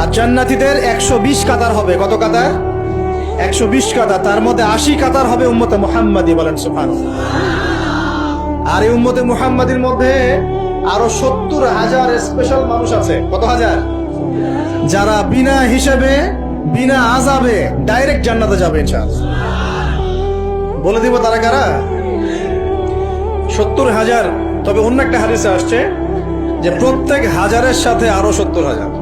আর জান্নাতীদের একশো বিশ কাতার হবে। কত কাতার? একশো বিশ কাতার। তার মধ্যে আশি কাতার হবে উম্মতে মুহাম্মাদি বলেন সুফান আর এই উম্মতে মুহাম্মাদির মধ্যে আরও সত্তর হাজার স্পেশাল মানুষ আছে। কত হাজার? যারা বিনা হিসেবে, বিনা আজাবে ডাইরেক্ট জান্নাতে যাবে, ইনশাআল্লাহ। বলে দিব তারা কারা? সত্তর হাজার। তবে অন্য একটা হাদিসে আসছে যে প্রত্যেক হাজারের সাথে আরও সত্তর হাজার।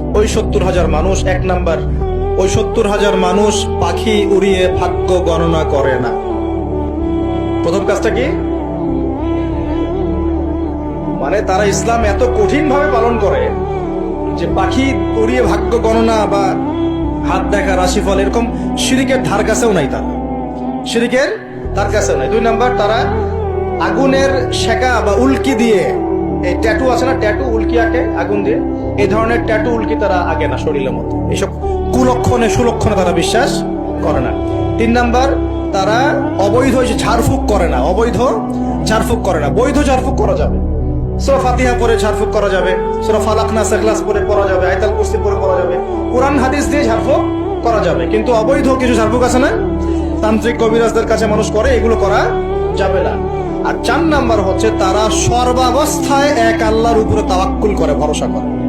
ওই সত্তর হাজার মানুষ, এক নাম্বার, ওই সত্তর হাজার মানুষ পাখি উড়িয়ে ভাগ্য গণনা করে না। প্রথম কাজটা কি? মানে তারা ইসলাম এত কঠিন ভাবে পালন করে যে পাখি উড়িয়ে ভাগ্য গণনা বা হাত দেখা, রাশিফল এরকম শিরিকের ধার কাছেও নাই তার। শিরিকের তার কাছেও নাই। দুই নাম্বার, তারা আগুনের শেখা বা উল্কি দিয়ে, এই ট্যাটু আছে না, ট্যাটু, উল্কি আঁকে, আগুন দিয়ে এই ধরনের ট্যাটু উল্কি তারা আগে না শরীরের মতো। এইসব কুলক্ষণে সুলক্ষণে তারা বিশ্বাস করে না। তিন নাম্বার, তারা অবৈধ ঝাড়ফুঁক করে না, অবৈধ ঝাড়ফুঁক করে না। বৈধ ঝাড়ফুঁক করা যাবে। পরে ঝাড়ফুঁক করা যাবে। ক্লাস পরে যাবে। আয়তাল কুস্তি পরে যাবে। কোরআন, হাদিস দিয়ে ঝাড়ফুঁক করা যাবে। কিন্তু অবৈধ কিছু ঝাড়ফুঁক আছে না? তান্ত্রিক কবিরাজদের কাছে মানুষ করে, এগুলো করা যাবে না। আর চার নাম্বার হচ্ছে, তারা সর্বাবস্থায় এক আল্লাহর উপরে তাওয়াক্কুল করে, ভরসা করে।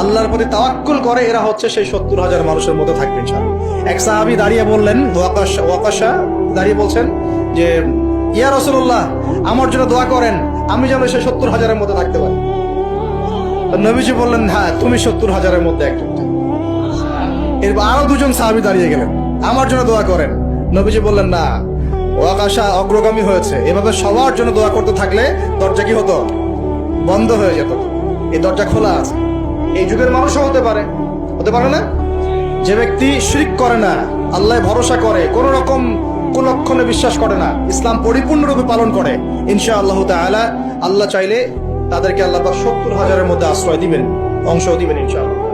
আল্লাহর প্রতি তাওয়াক্কুল করে, এরা হচ্ছে সেই সত্তর হাজার মানুষের মধ্যে থাকবে ইনশাআল্লাহ। এক সাহাবি দাঁড়িয়ে বললেন, ওয়াকাশা ওয়াকাশা দাঁড়িয়ে বলছেন যে, ইয়া রসুল্লাহ আমার জন্য দোয়া করেন, আমি যেন সেই সত্তর হাজারের মধ্যে থাকতে পারি। নবীজি বললেন হ্যাঁ তুমি সত্তর হাজারের মধ্যে একজন। এরপর আরও দুজন সাহাবি দাঁড়িয়ে গেলেন, আমার জন্য দোয়া করেন। নবীজি বললেন, না, ওয়াকাশা অগ্রগামী হয়েছে, এভাবে সবার জন্য দোয়া করতে থাকলে দরজা কি হতো? বন্ধ হয়ে যেত। এই দরজা খোলা আছে। এই যুগের মানুষও হতে পারে। হতে পারে না? যে ব্যক্তি শিরিক করে না আল্লাহ ভরসা করে, কোন রকম লক্ষণে বিশ্বাস করে না, ইসলাম পরিপূর্ণরূপে পালন করে ইনশা আল্লাহ আল্লাহ চাইলে তাদেরকে আল্লাহ সত্তর হাজারের মধ্যে আশ্রয় দিবেন, অংশ দিবেন ইনশাআল্লাহ।